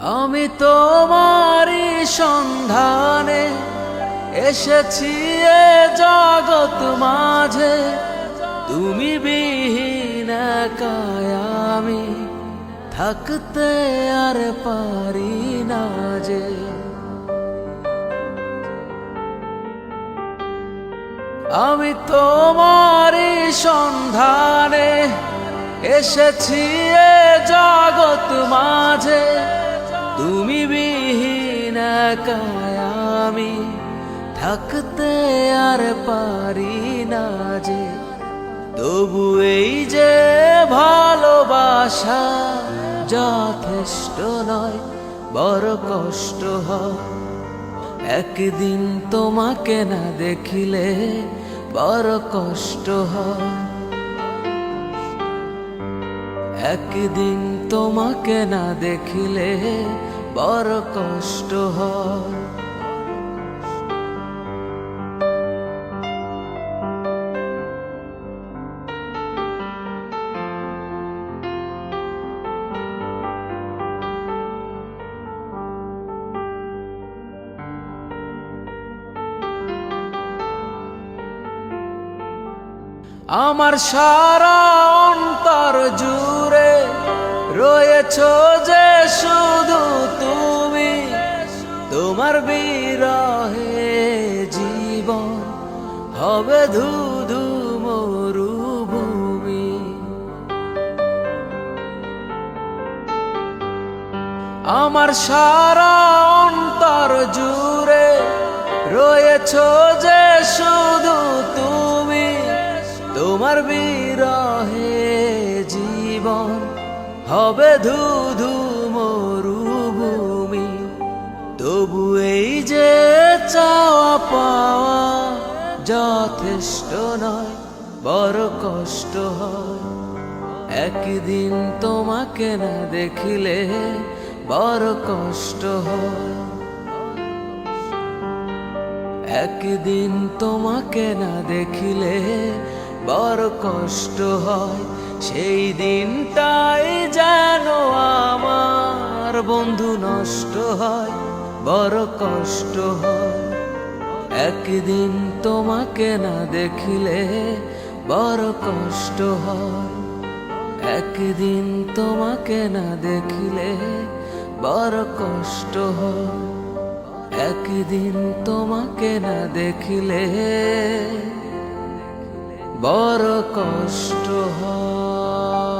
আমি তোমারই সন্ধানে এসেছি এ জগৎ মাঝে। তুমি বিহীন আমি থাকতে আর পারি না যে। আমি তোমারই সন্ধানে এসেছি এ জগৎ মাঝে। তুমি বিহীন আমি থাকতে আর পারি না যে। তবু এই যে ভালোবাসা যথেষ্ট নয়, বড় কষ্ট হয়। একদিন তোমাকে না দেখিলে বড় কষ্ট হয়। একদিন তোমাকে না দেখিলে বড় কষ্ট হয়। আমার সারা অন্তর জুড়ে রয়েছ যে শুধু তুমি, তোমার বিরহে জীবন হবে ধুধু মরুভূমি। আমার সারা অন্তর জুড়ে রয়েছ যে শুধু তুমি, তোমার বিরহে হবে ধুধু মরুভূমি। তবু এই যে চাওয়া পাওয়া যথেষ্ট নয়, বড় কষ্ট হয়। একদিন তোমাকে না দেখিলে বড় কষ্ট হয়। একদিন তোমাকে না দেখিলে বড় কষ্ট হয়। সেই দিনটাই যেন আমার বন্ধু নষ্ট হয়। বড় কষ্ট হয়। একদিন তোমাকে না দেখিলে বড় কষ্ট হয়। একদিন তোমাকে না দেখিলে বড় কষ্ট হয়। একদিন তোমাকে না দেখিলে বড় কষ্ট হয়।